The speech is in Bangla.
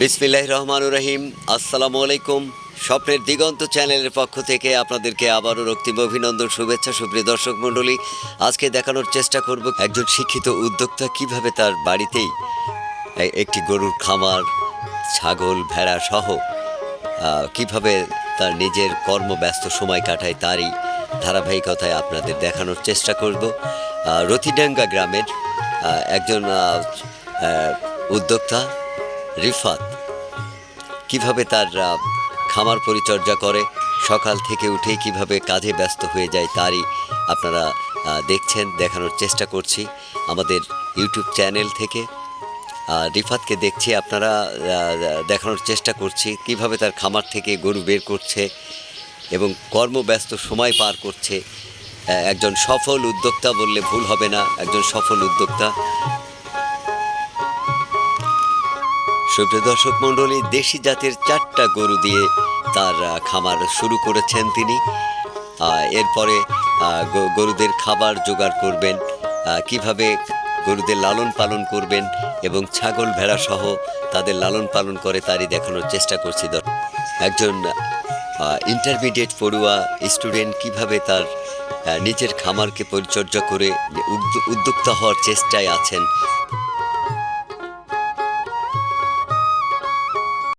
বিসমিল্লাহ রহমান রহিম আসসালামু আলাইকুম স্বপ্নের দিগন্ত চ্যানেলের পক্ষ থেকে আপনাদেরকে আবারও রক্তিম অভিনন্দন, শুভেচ্ছা, সুপ্রিয় দর্শক মণ্ডলী। আজকে দেখানোর চেষ্টা করব একজন শিক্ষিত উদ্যোক্তা কীভাবে তার বাড়িতেই একটি গরুর খামার, ছাগল, ভেড়া সহ কীভাবে তার নিজের কর্মব্যস্ত সময় কাটায় তারই ধারাবাহিকতায় আপনাদের দেখানোর চেষ্টা করব। রতিডাঙ্গা গ্রামের একজন উদ্যোক্তা রিফাত, কীভাবে তার খামার পরিচর্যা করে, সকাল থেকে উঠে কীভাবে কাজে ব্যস্ত হয়ে যায় তারই আপনারা দেখছেন, দেখানোর চেষ্টা করছি আমাদের ইউটিউব চ্যানেল থেকে। রিফাতকে দেখছি, আপনারা দেখানোর চেষ্টা করছি কীভাবে তার খামার থেকে গরু বের করছে এবং কর্মব্যস্ত সময় পার করছে। একজন সফল উদ্যোক্তা বললে ভুল হবে না, একজন সফল উদ্যোক্তা। সুপ্রিয় দর্শক মণ্ডলী, দেশি জাতের চারটা গরু দিয়ে তার খামার শুরু করেছেন তিনি। এরপরে গরুদের খাবার জোগাড় করবেন কীভাবে গরুদের লালন পালন করবেন এবং ছাগল ভেড়া সহ তাদের লালন পালন করে তারই দেখানোর চেষ্টা করছি। একজন ইন্টারমিডিয়েট পড়ুয়া স্টুডেন্ট কীভাবে তার নিজের খামারকে পরিচর্যা করে উদ্য- উদ্যোক্তা হওয়ার চেষ্টায় আছেন।